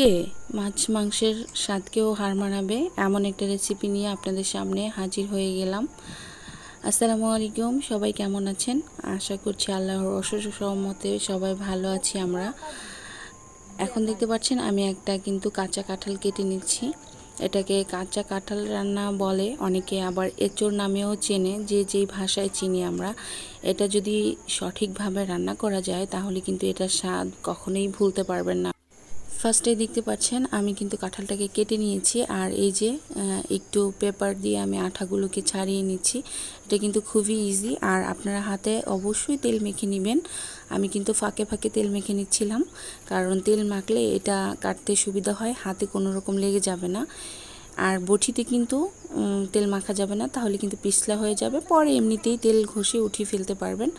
আজকে মাছ মাংসের স্বাদকেও হার মানাবে এমন একটা রেসিপি নিয়ে আপনাদের সামনে হাজির হয়ে গেলাম। আসসালামু আলাইকুম, সবাই কেমন আছেন? আশা করছি আল্লাহর অসুস্থ সহমতে সবাই ভালো আছি আমরা। এখন দেখতে পাচ্ছেন আমি একটা কিন্তু কাঁচা কাঁঠাল কেটে নিচ্ছি। এটাকে কাঁচা কাঁঠাল রান্না বলে অনেকে আবার এঁচোড় নামেও চেনে, যে যেই ভাষায় চিনি আমরা। এটা যদি সঠিকভাবে রান্না করা যায় তাহলে কিন্তু এটার স্বাদ কখনোই ভুলতে পারবেন না। ফার্স্টে দেখতে পাচ্ছেন, আমি কিন্তু কাঁঠালটাকে কেটে নিয়েছি আর এই যে একটু পেপার দিয়ে আমি আঠাগুলোকে ছাড়িয়ে নিচ্ছি। এটা কিন্তু খুবই ইজি আর আপনারা হাতে অবশ্যই তেল মেখে নেবেন। আমি কিন্তু ফাঁকে ফাঁকে তেল মেখে নিচ্ছিলাম কারণ তেল মাখলে এটা কাটতে সুবিধা হয়, হাতে কোনো রকম লেগে যাবে না। আর বটিতে কিন্তু তেল মাখা যাবে না, তাহলে কিন্তু পিছলা হয়ে যাবে। পরে এমনিতেই তেল ঘষে উঠিয়ে ফেলতে পারবেন।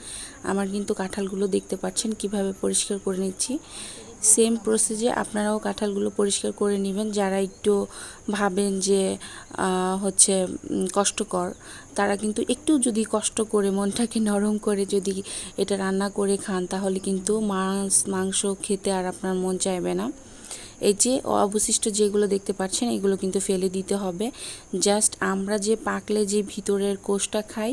আমার কিন্তু কাঁঠালগুলো দেখতে পাচ্ছেন, কীভাবে পরিষ্কার করে নিচ্ছি। সেম প্রসেসে আপনারাও কাঁঠালগুলো পরিষ্কার করে নেবেন। যারা একটু ভাবেন যে হচ্ছে কষ্টকর, তারা কিন্তু একটু যদি কষ্ট করে, মনটাকে নরম করে যদি এটা রান্না করে খান, তাহলে কিন্তু মাছ, মাংস খেতে আর আপনার মন চাইবে না। এই যে অবশিষ্ট যেগুলো দেখতে পাচ্ছেন, এগুলো কিন্তু ফেলে দিতে হবে। জাস্ট আমরা যে পাকলে যে ভিতরের কোষটা খাই,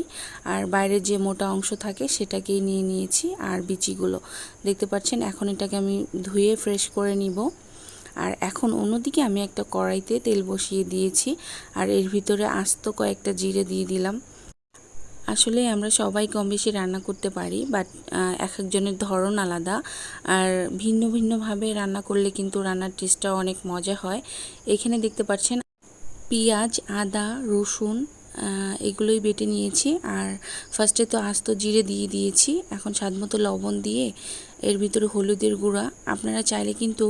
আর বাইরের যে মোটা অংশ থাকে সেটাকেই নিয়ে নিয়েছি। আর বিচিগুলো, দেখতে পাচ্ছেন এখন এটাকে আমি ধুয়ে ফ্রেশ করে নিব। আর এখন অন্যদিকে আমি একটা কড়াইতে তেল বসিয়ে দিয়েছি। আর এর ভিতরে আস্ত কয়েকটা জিরে দিয়ে দিলাম। আসলে আমরা সবাই কম বেশি রান্না করতে পারি বাট এক একজনের ধরন আলাদা। আর ভিন্ন ভিন্নভাবে রান্না করলে কিন্তু রান্নার টেস্টটা অনেক মজা হয়। এখানে দেখতে পাচ্ছেন পেঁয়াজ, আদা, রসুন এগুলোই বেটে নিয়েছি। আর ফার্স্টে তো আস্ত জিরে দিয়ে দিয়েছি। এখন স্বাদমতো লবণ দিয়ে এর ভিতরে হলুদের গুঁড়া। আপনারা চাইলে কিন্তু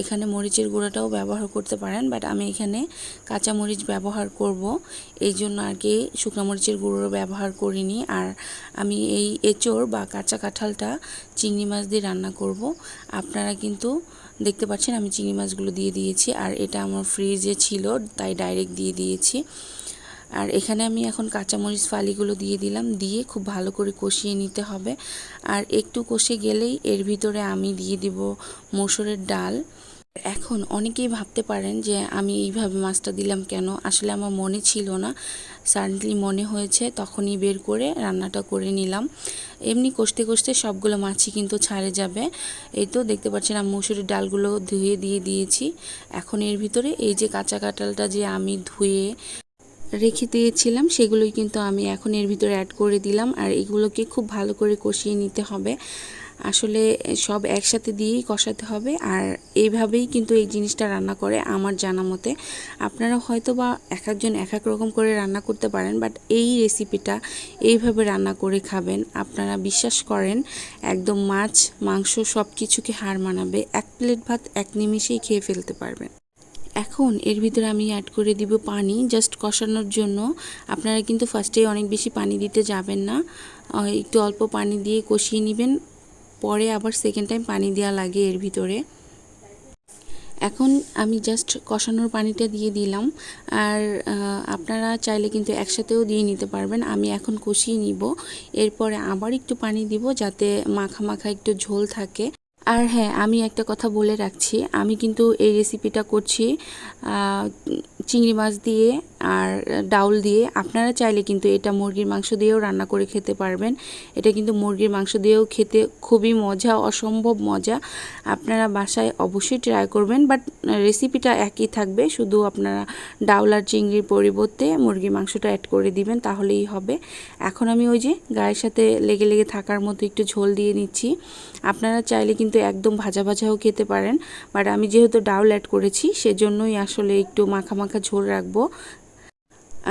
এখানে মরিচের গুঁড়াটাও ব্যবহার করতে পারেন বাট আমি এখানে কাঁচা মরিচ ব্যবহার করব। এই জন্য আর কি শুকনো মরিচের গুঁড়ো ব্যবহার করিনি। আর আমি এই এঁচোড় বা কাঁচা কাঁঠালটা চিংড়ি মাছ দিয়ে রান্না করব। আপনারা কিন্তু দেখতে পাচ্ছেন আমি চিংড়ি মাছগুলো দিয়ে দিয়েছি। আর এটা আমার ফ্রিজে ছিল, তাই ডাইরেক্ট দিয়ে দিয়েছি। আর এখানে আমি এখন কাঁচামরিচ ফালিগুলো দিয়ে দিলাম, দিয়ে খুব ভালো করে কষিয়ে নিতে হবে। আর একটু কষে গেলেই এর ভিতরে আমি দিয়ে দিব মসুরের ডাল। এখন অনেকেই ভাবতে পারেন যে আমি এইভাবে মাছটা দিলাম কেন? আসলে আমার মনে ছিল না। সাডেনলি মনে হয়েছে, তখনই বের করে রান্নাটা করে নিলাম। এমনি কষতে কষতে সবগুলো মাছই কিন্তু ছাড়ে যাবে। এই তো দেখতে পাচ্ছেন আমি মুসুরির ডালগুলো ধুয়ে দিয়ে দিয়েছি। এখন এর ভিতরে এই যে কাঁচা কাঁঠালটা যে আমি ধুয়ে রেখে দিয়েছিলাম, সেগুলোই কিন্তু আমি এখন এর ভিতরে অ্যাড করে দিলাম আর এগুলোকে খুব ভালো করে কষিয়ে নিতে হবে। আসলে সব একসাথে দিয়েই কষাতে হবে আর এইভাবেই কিন্তু এই জিনিসটা রান্না করে আমার জানা মতে। আপনারা হয়তো বা এক একজন এক এক রকম করে রান্না করতে পারেন বাট এই রেসিপিটা এইভাবে রান্না করে খাবেন। আপনারা বিশ্বাস করেন, একদম মাছ, মাংস সব কিছুকে হার মানাবে। এক প্লেট ভাত, এক নিমিষেই খেয়ে ফেলতে পারবেন। এখন এর ভিতরে আমি অ্যাড করে দিব পানি জাস্ট কষানোর জন্য। আপনারা কিন্তু ফার্স্টেই অনেক বেশি পানি দিতে যাবেন না। একটু অল্প পানি দিয়ে কষিয়ে নেবেন, পরে আবার সেকেন্ড টাইম পানি দেওয়া লাগে এর ভিতরে। এখন আমি জাস্ট কষানোর পানিটা দিয়ে দিলাম। আর আপনারা চাইলে কিন্তু একসাথেও দিয়ে নিতে পারবেন, আমি এখন কষিয়ে নিব। এরপরে আবার একটু পানি দিব যাতে মাখা মাখা একটু ঝোল থাকে। আর হ্যাঁ আমি একটা কথা বলে রাখছি। আমি কিন্তু এই রেসিপিটা করছি চিংড়ি মাছ দিয়ে আর ডাউল দিয়ে আপনারা চাইলে কিন্তু এটা মুরগির মাংস দিয়েও রান্না করে খেতে পারবেন। এটা কিন্তু মুরগির মাংস দিয়েও খেতে খুবই মজা, অসম্ভব মজা। আপনারা বাসায় অবশ্যই ট্রাই করবেন বাট রেসিপিটা একই থাকবে। শুধু আপনারা ডাউল আর চিংড়ির পরিবর্তে মুরগির মাংসটা অ্যাড করে দিবেন, তাহলেই হবে। এখন আমি ওই যে গায়ের সাথে লেগে লেগে থাকার মতো একটু ঝোল দিয়ে নিচ্ছি। আপনারা চাইলে কিন্তু একদম ভাজা ভাজাও খেতে পারেন বাট আমি যেহেতু ডাউল অ্যাড করেছি, সেজন্যই আসলে একটু মাখা মাখা ঝোল রাখব।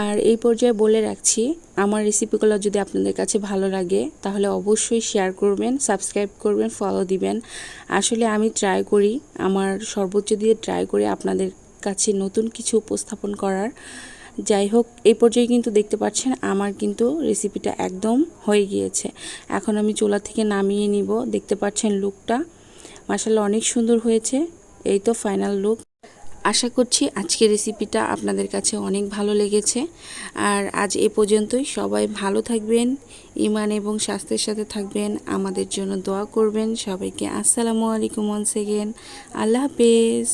আর এই পর্যায়ে বলে রাখছি, আমার রেসিপিগুলো যদি আপনাদের কাছে ভালো লাগে, তাহলে অবশ্যই শেয়ার করবেন সাবস্ক্রাইব করবেন ফলো দিবেন। আসলে আমি ট্রাই করি, আমার সর্বোচ্চ দিয়ে ট্রাই করি আপনাদের কাছে নতুন কিছু উপস্থাপন করার। যাই হোক, এই পর্যায়ে কিন্তু দেখতে পাচ্ছেন, আমার কিন্তু রেসিপিটা একদম হয়ে গিয়েছে। এখন আমি চোলা থেকে নামিয়ে নিব, দেখতে পাচ্ছেন লুকটা মাসাল্লাহ অনেক সুন্দর হয়েছে। এই তো ফাইনাল লুক আশা করছি আজকের রেসিপিটা আপনাদের কাছে অনেক ভালো লেগেছে। আর আজ এ পর্যন্তই। সবাই ভালো থাকবেন ইমান এবং স্বাস্থ্যের সাথে থাকবেন। আমাদের জন্য দোয়া করবেন। সবাইকে আসসালামু আলাইকুম ওয়ান্স এগেন আল্লাহ হাফেজ।